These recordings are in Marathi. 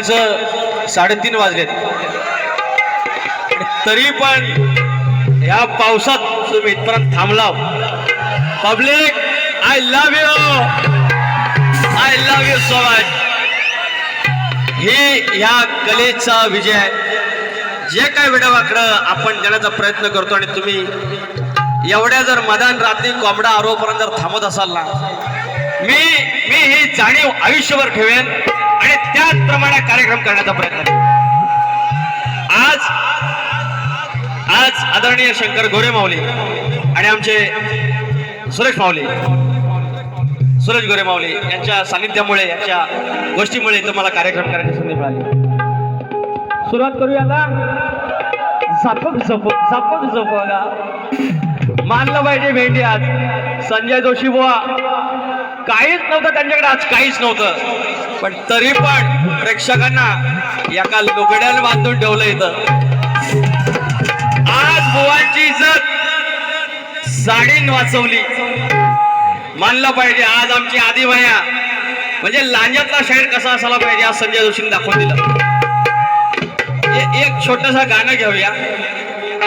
सकाळचं साडेतीन वाजलेत. तरी पण या पावसात तुम्ही इथपर्यंत थांबलाव. Public I love you I love you so much हे या कलेचा विजय. आहे जे काय वेडावाकडं आपण देण्याचा प्रयत्न करतो आणि तुम्ही एवढ्या जर मदान रात्री कोंबडा आरोपर्यंत जर थांबत असाल ना मी मी ही जाणीव आयुष्यभर ठेवेन आणि त्याचप्रमाणे कार्यक्रम करण्याचा प्रयत्न करेन. आज आज आदरणीय शंकर गोरे माऊली आणि आमचे सुरेश माऊली सुरेश गोरे माऊली यांच्या सानिध्यामुळे यांच्या गोष्टीमुळे तुम्हाला कार्यक्रम करण्याची संधी मिळाली. सुरुवात करूया ना झपक झप झपक झपका. मानलं पाहिजे भेंडी आज. संजय जोशी बुवा. काहीच नव्हतं त्यांच्याकडे आज काहीच नव्हतं. पण तरी पण प्रेक्षकांना एका लुगड्याला बांधून ठेवलं इथं. आज बुवांची इज्जत साडीन वाचवली. मानलं पाहिजे आज आमची आदिभाया म्हणजे लांजातला शाहीर कसा असायला पाहिजे आज संजय जोशीने दाखवून दिलं. एक छोटस गाणं घेऊया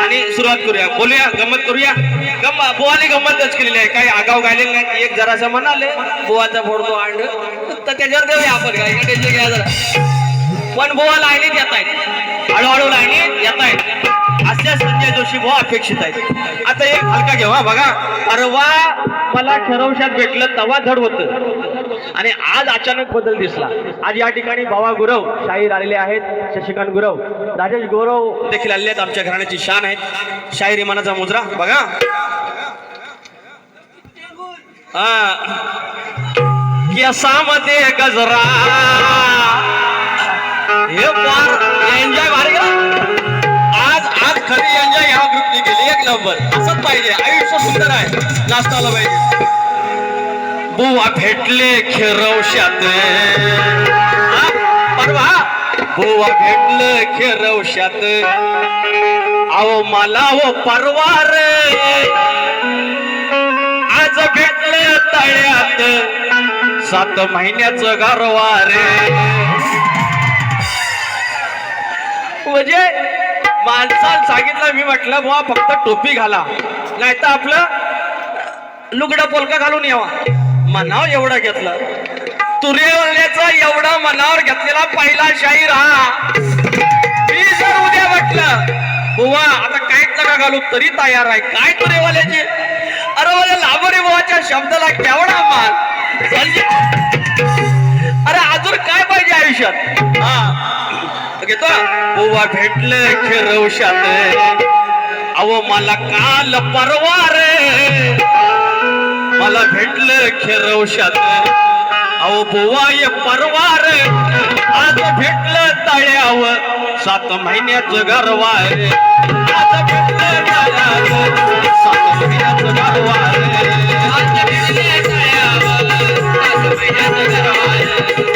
आणि सुरुवात करूया. बोलूया गमत करूया. गम्मा बुवाने गंमतच केलेली आहे. काही आगाव गायलेलं नाही. एक जरासं म्हणाले बुवाचा फोडतो अंड तर त्याच्यावर देऊया आपण काय टेन्शन घ्या जरा. पण बुवा लाईनीत येत आहेत हळूहळू लाईनीत येत आहेत. असे संजय जोशी बुवा अपेक्षित आहेत. आता एक हलका घेऊ बघा. परवा मला खरवशात भेटलं तवा धड होतं. आणि आज अचानक बदल दिसला. आज या ठिकाणी बाबा गुरव शाहीर आलेले आहेत शशिकांत गुरव. राजेश गौरव देखील आलेले आहेत आमच्या घराण्याची शान आहेत. शाहीर इमानाचा मुजरा बघा. हा. गजरा. हे नंबर. असंच पाहिजे. आयुष्य सुंदर आहे. नाचताला पाहिजे. बुवा भेटले खेरवशात परवा? बुवा भेटले खेरवशात अहो मला हो परवा रे. आज भेटले तळ्यात. सात महिन्याचं गारवा रे. म्हणजे माणसाला सांगितलं मी म्हटलं बुवा फक्त टोपी घाला. नाही तर आपलं लुगडं पोलका घालून यावा. मनावर एवढं घेतलं. तुरेवल्याचा एवढा मनावर घेतलेला पहिला शाहीर हा. मी जर उद्या म्हटलं बुवा आता काहीच नका घालू तरी तयार आहे. काय तुरेवाल्याची अरे मला लाभोरे बुवाच्या शब्दाला केवढा मान? अरे अजून काय पाहिजे आयुष्यात? हा. घेतो. बुवा भेटले खेरवशात अहो मला काल परवा रे. मला भेटलं खेरवशात अहो बुवा ये परवा रे. आज भेटलं तळ्यावर. सात महिन्याचं गरवार आज भेटलं तळ्यावर. सात महिन्याचं गरवार आज भेटलं तळ्यावर. सात महिन्याचं गरवार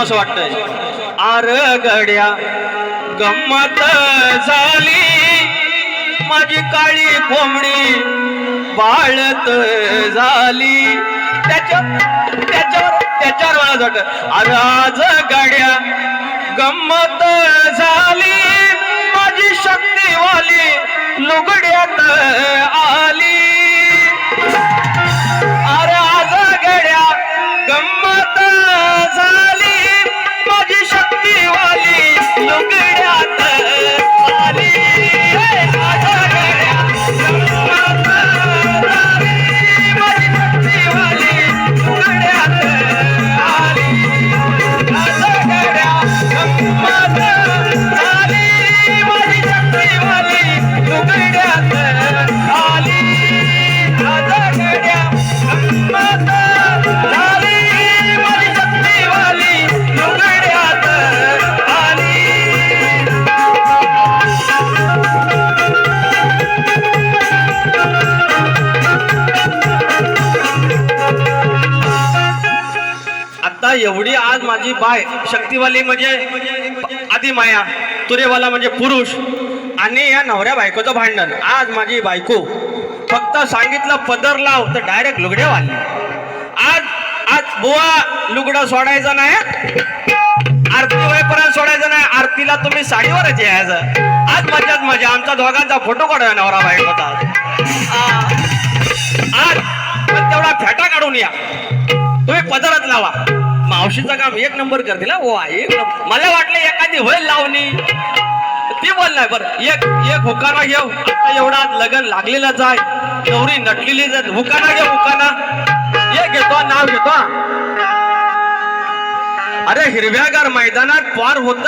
असं वाटतंय. आर गड्या गंमत झाली. माझी काळी कोंबडी बाळत झाली. त्याच्या त्याच्यावर त्याच्यावर मला वाटत अरे आज गड्या गंमत झाली. माझी शक्तीवाली लुगड्यात आली. लुगड्यात बाय शक्तीवाली म्हणजे आधी माया तुरेवाला म्हणजे पुरुष आणि या नवऱ्या बायकोचं भांडण. आज माझी बायको फक्त सांगितलं पदर लाव तर डायरेक्ट लुगडे वाढले आज आज बुवा लुगडं सोडायचं नाही आरती होईपर्यंत सोडायचं नाही आरतीला तुम्ही साडीवरच यायचं. आज मजाच मजा आमचा दोघांचा फोटो काढूया नवरा बायकोचा आ, आज तेवढा फेटा काढून या. तुम्ही पदरच लावा. मावशीचं काम एक नंबर करते ना ओ एक मला वाटलं एखादी होईल लावणी. ती बोललाय बरं. एक एक हुकाना घेऊ. आता एवढा लगन लागलेलाच आहे. नवरी नटलेली जात. हुकाना घे हुकाना. एक घेतो नाव घेतो अरे हिरव्यागार मैदानात पार होत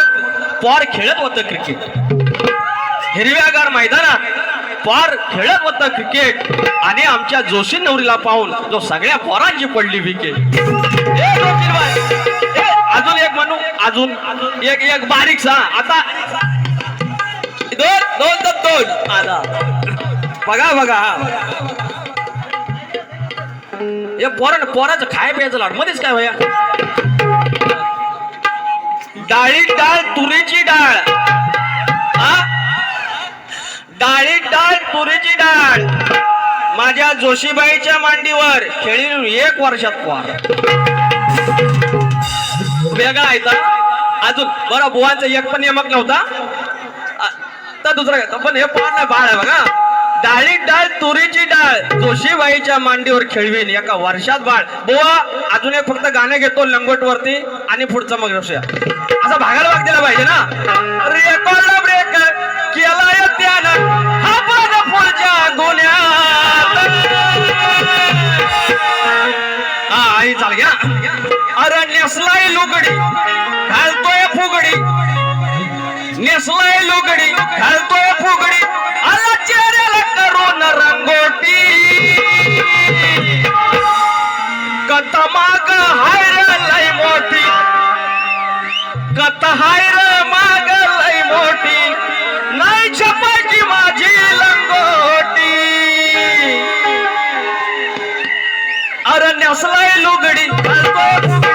पार खेळत होतं क्रिकेट हिरव्यागार मैदानात पार खेळत होतं क्रिकेट आणि आमच्या जोशी नवरीला पाहून जो सगळ्या पोरांची पडली विकेट अजून अजून एक एक बारीक सा. आता दोन दोन तर दोन. आता बघा बघा हे. पोरा पोराचं खाय प्यायचं लाड. मध्येच काय भया? डाळी डाळ तुरीची डाळ. डाळी डाळ तुरीची डाळ. माझ्या जोशीबाईच्या मांडीवर खेळील एक वर्षात पोर. वेगळा आहे अजून बरं बुवांचा एक पण नियमक नव्हता. तर दुसरा पण हे पोर नाही बाळ आहे बघा. डाळी डाळ तुरीची डाळ. जोशीबाईच्या मांडीवर खेळवीन एका वर्षात बाळ. बुवा अजून एक फक्त गाणं घेतो लंगोट वरती आणि पुढचं मग रसूया असा भागायला भाग दिला पाहिजे ना? रेकॉर्ड ब्रेक केलाय त्यानं. हा पण पुढच्या गुन्ह्यात. हा आई चाल घ्या. नेसलाय लुगडी घालतोय फुगडी. नेसलाय लुगडी घालतोय फुगडी. आला चेहऱ्याला करून रंगोटी. कथा माग हायर लय मोठी. कथा हायर माग लय मोठी. नाही छपायची माझी लंगोटी. अरे नेसलाय लुगडी घालतोय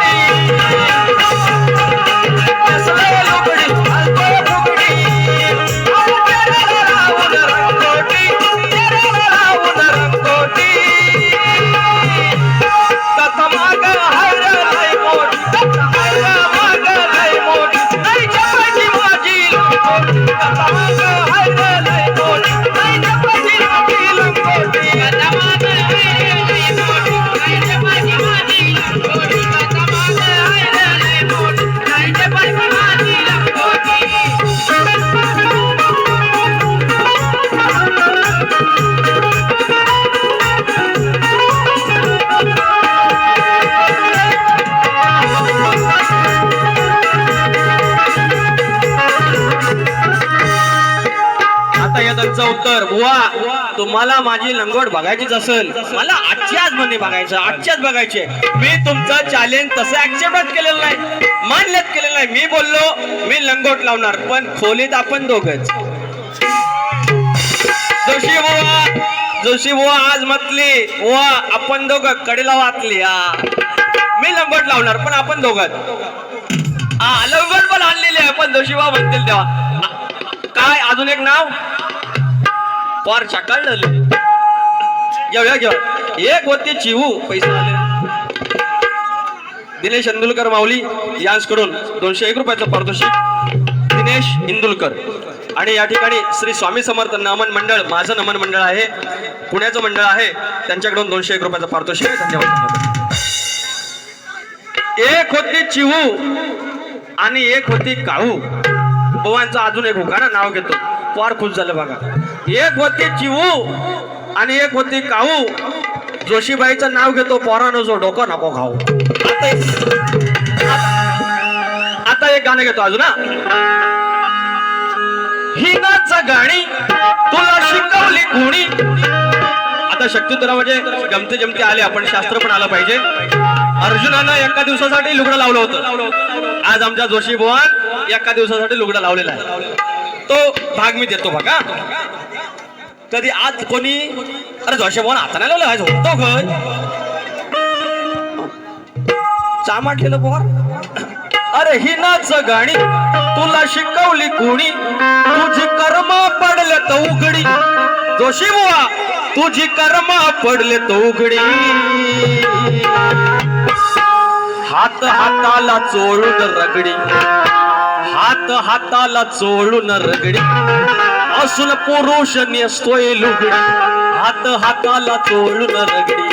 या उत्तर. बुवा तुम्हाला माझी लंगोट बघायचीच असेल. मला आजच्याच मध्ये बघायचं आजच्याच बघायचे. मी तुमचं चॅलेंज तसं ऍक्सेप्टच केलेलं नाही मान्यच केलेलं नाही. मी बोललो मी लंगोट लावणार पण खोलीत आपण दोघच. जोशी बुवा जोशी बुवा आज म्हटली बुवा आपण दोघं कडेला वाचली हा. मी लंगोट लावणार पण आपण दोघं. हा लवकर पण आणलेली आहे पण बुवा म्हणतील तेव्हा. काय अजून एक नाव? पार कळलं घेऊया घेऊ एक वरती चिवू पैसे आले. दिनेश इंदुलकर माऊली यांकडून दोनशे एक रुपयाचं पारितोषिक. दिनेश इंदुलकर. आणि या ठिकाणी श्री स्वामी समर्थ नमन मंडळ माझं नमन मंडळ आहे पुण्याचं मंडळ आहे त्यांच्याकडून दोनशे एक रुपयाचं पारितोषिक. धन्यवाद एक होती चिवू आणि एक होती काहू. बुवांचा अजून एक होका ना नाव घेतो. फार खुश झालं बघा. एक होती चिवू आणि एक होती काहू जोशीबाईचं नाव घेतो पोरानं जो डोकं नको खाऊ. आता एक- गाणं घेतो अजून ना गाणी तुला शिकवली कोणी? आता शक्यतुरा म्हणजे गमते जमती आले आपण शास्त्र पण आलं पाहिजे. अर्जुनानं एका दिवसासाठी लुगडं लावलं होतं. आज आमच्या जोशी बुवान एका दिवसासाठी लुगडं लावलेला आहे. तो भाग मी देतो बघा. कधी आज कोणी? अरे जोशे बुवान आता नाही लावलं आज होतो खय चामाटलेलं बुवा अरे ही नाच गाणी तुला शिकवली कोणी? तुझी कर्म पडले तो उघडी. जोशी बुवा तुझी कर्म पडले तो उघडी. हात हाताला चोळून रगडी. हात हाताला चोळून रगडी. असून पुरुष नेसतोय लुगडी. हात हाताला चोळून रगडी.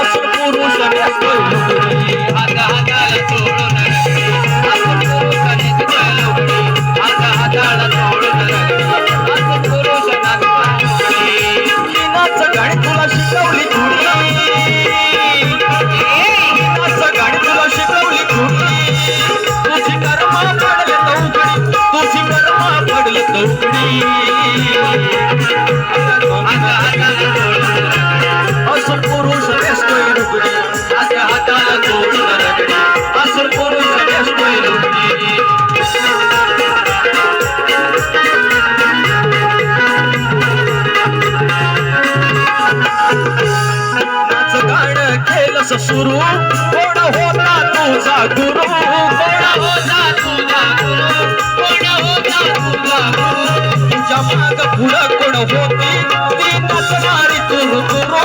असून पुरुष नेसतोय लुगडी. सुरू कोण होता तुझा गुरु कोण होता तुझा गुरु? कोण होता तुझा गुरु? तुझ्या माग पुढं कोण होती ती नसणारी तुरु तुरु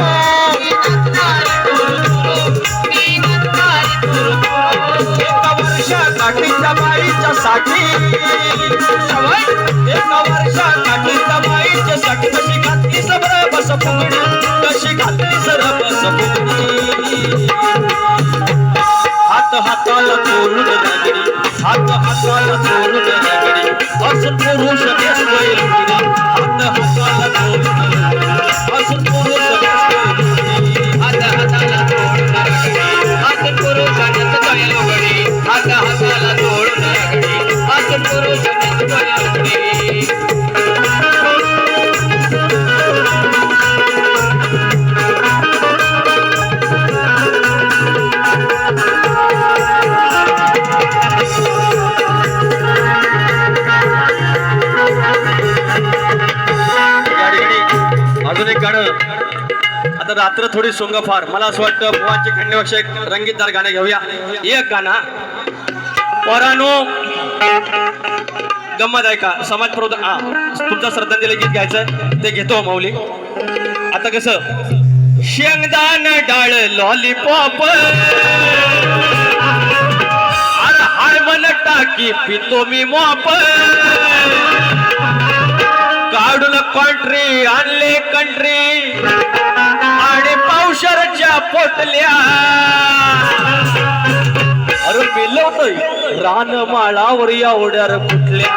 बाईच्या साठी एका वर्षा काठीच्या साठी कशी घातली सबर बस फुगडी कशी घातली सर बस फुगडी हात हाताला तोरण लागली. हात हाताला तोरण रात्र थोडी सोंग फार. मला असं वाटतं बुवांची खंडपेक्षा एक रंगीतदार गाणं घेऊया. एक गाणं. परानो. गंमत आहे का? समाज प्रबोधन हा श्रद्धांजली गीत घ्यायचं ते घेतो माऊली. आता कसं? शेंगदाण डाळ लॉलीपॉप अरे हाय मन टाकी पितो मी मॉप. काढून कंट्री आणले कंट्री पावशरच्या पोटल्या. अरे मिलवतोय रानमाळावर एवढ्यार कुठल्या?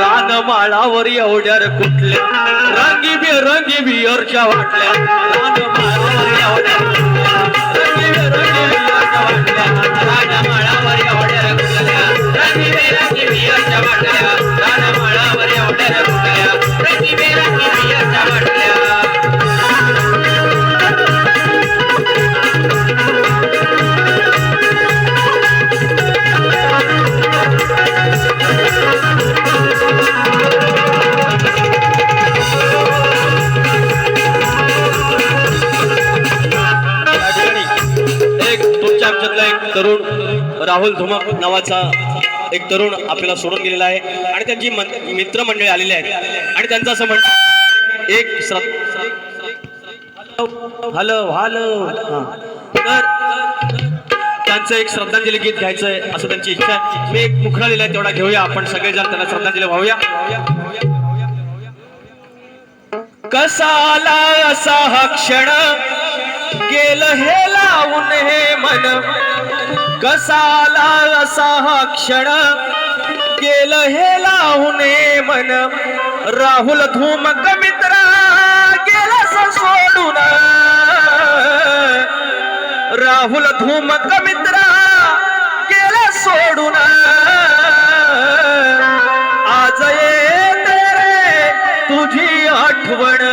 रानमाळावर एवढ्यार कुठल्या? रंगी बी रंगी बियरच्या वाटल्या. रानमाळावर एवढ्यार कुठल्या, रंगी बी रंगी बियरच्या वाटल्या. रानमाळावर एवढ्या रंगल्या, रंगीबेरंगी बियरच्या बाटल्या. रानमाळावर या ठिकाणी धुमक नावाचा एक तरुण आपल्याला सोडून गेलेला आहे. आणि त्यांची मित्रमंडळी आलेली आहेत. आणि त्यांचं असं म्हण एक हॅलो हॅलो तर त्यांचं एक श्रद्धांजली गीत घ्यायचं आहे असं त्यांची इच्छा आहे. मी एक मुखडा लिहिलाय तेवढा घेऊया आपण. सगळेजण त्यांना श्रद्धांजली वाहूया. कसाला असा हा क्षण गेलं हे लावून हे मन कसाला असा हा क्षण गेलं हे लावून हे मन राहुल धूमक मित्रा गेला सोडून. राहुल धूमक मित्रा गेला सोडून. आज येते रे तुझी आठवण.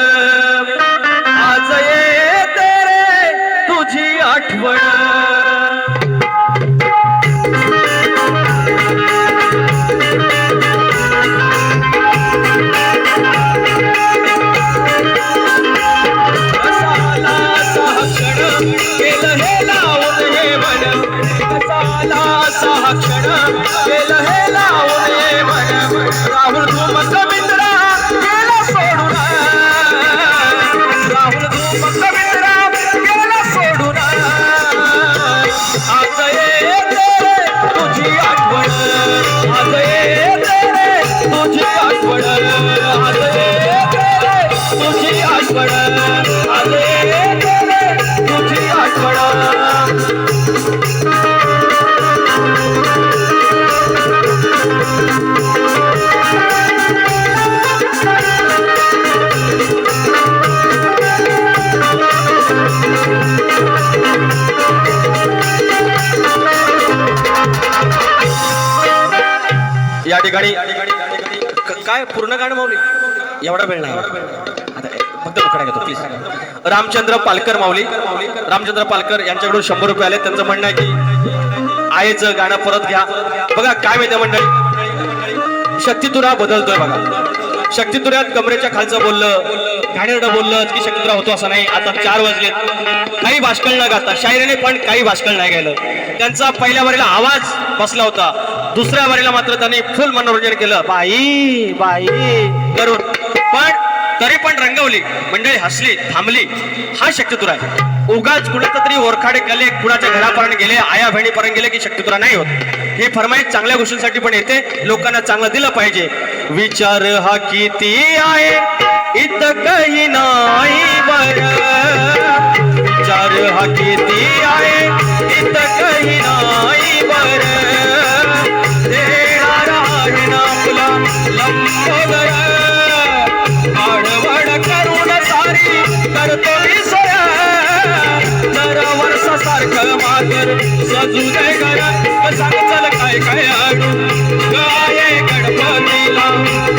क्षण केलं हे लावून मन राहुल मित्रा गेला सोडून. राहुल मित्रा गेला सोडून. आज तुझी आठवण. आज ये ठिकाणी काय पूर्ण गाणं माऊली? एवढा वेळ नाही. फक्त घेतो प्लीज रामचंद्र पालकर माऊली. रामचंद्र पालकर यांच्याकडून शंभर रुपये आले. त्यांचं म्हणणं आहे की आयचं गाणं परत घ्या. बघा काय माहिती मंडळी? शक्तितुरा बदलतोय बघा. शक्तितुऱ्यात कमरेच्या खालचं बोललं. घाणेरडं बोललं की शक्तितुरा होतो असं नाही. आता चार वाजलेत काही भाषकळ न गाता शायरीने पण काही भाषकळ नाही गेलं त्यांचा पहिल्या वारीला आवाज बसला होता. दुसऱ्या वारीला मात्र त्यांनी फुल मनोरंजन केलं. बाई बाई. करून. पण तरी पण रंगवली मंडळी हसली थांबली. हा शक्यतुरा आहे. उगाच कुणाचा तरी ओरखाडे गेले कुणाच्या घरापर्यंत गेले आया बहिणीपर्यंत गेले की शक्यतुरा नाही होत. ही फरमाईश चांगल्या गोष्टींसाठी पण येते. लोकांना चांगलं दिलं पाहिजे. विचार हा किती आहे? इत काही नाही बर. विचार हा किती आहे? इत काही नाही बर. देणार आहे ना सारी करतो विसर. दर वर्ष सारखं मातर सजू दे घर. सांग चल काय काय आडू गाये गणपतीला.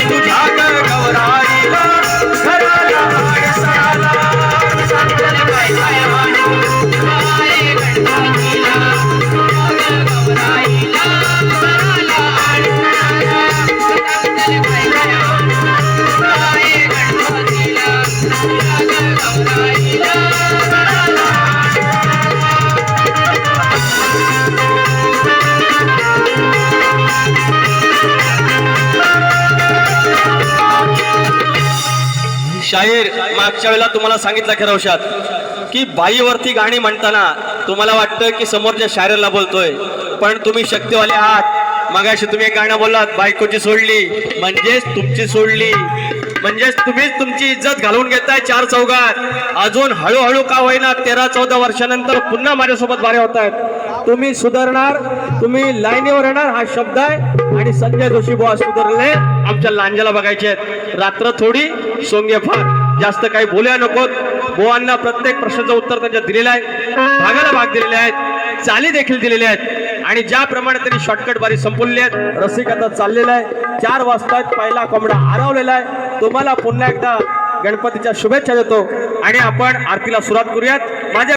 तुझ्या घर गौराईला घराला आणि सणाला सांग काय काय मागच्या वेळेला तुम्हाला सांगितलं खरवशात की बाईवरती गाणी म्हणताना तुम्हाला वाटतं की समोरच्या शायरला बोलतोय पण तुम्ही शक्तीवाले आहात. मगाशी तुम्ही एक गाणं बोललात बायकोची सोडली म्हणजेच तुमची सोडली. म्हणजेच तुम्हीच तुमची इज्जत घालवून घेताय चार चौघात. अजून हळूहळू का होईना तेरा चौदा वर्षानंतर पुन्हा माझ्यासोबत बारे होत आहेत तुम्ही सुधारणार तुम्ही लाईनीवर येणार हा शब्द आहे. आणि संजय जोशी बुवा सुधारले आमच्या लांजाला बघायचे आहेत. रात्र थोडी सोंगे फार. जास्त काही बोलूया नकोत. गोवांना प्रत्येक प्रश्नाचं उत्तर त्यांच्या दिलेलं आहे. भागाला भाग दिलेले आहेत. चाली देखील दिलेल्या आहेत. आणि ज्याप्रमाणे त्यांनी शॉर्टकट बारी संपवलेली आहेत रसिक आता चाललेला आहे. चार वाजता पहिला कोंबडा आरवलेला आहे. तुम्हाला पुन्हा एकदा गणपतीच्या शुभेच्छा देतो. आणि आपण आरतीला सुरुवात करूयात. माझ्या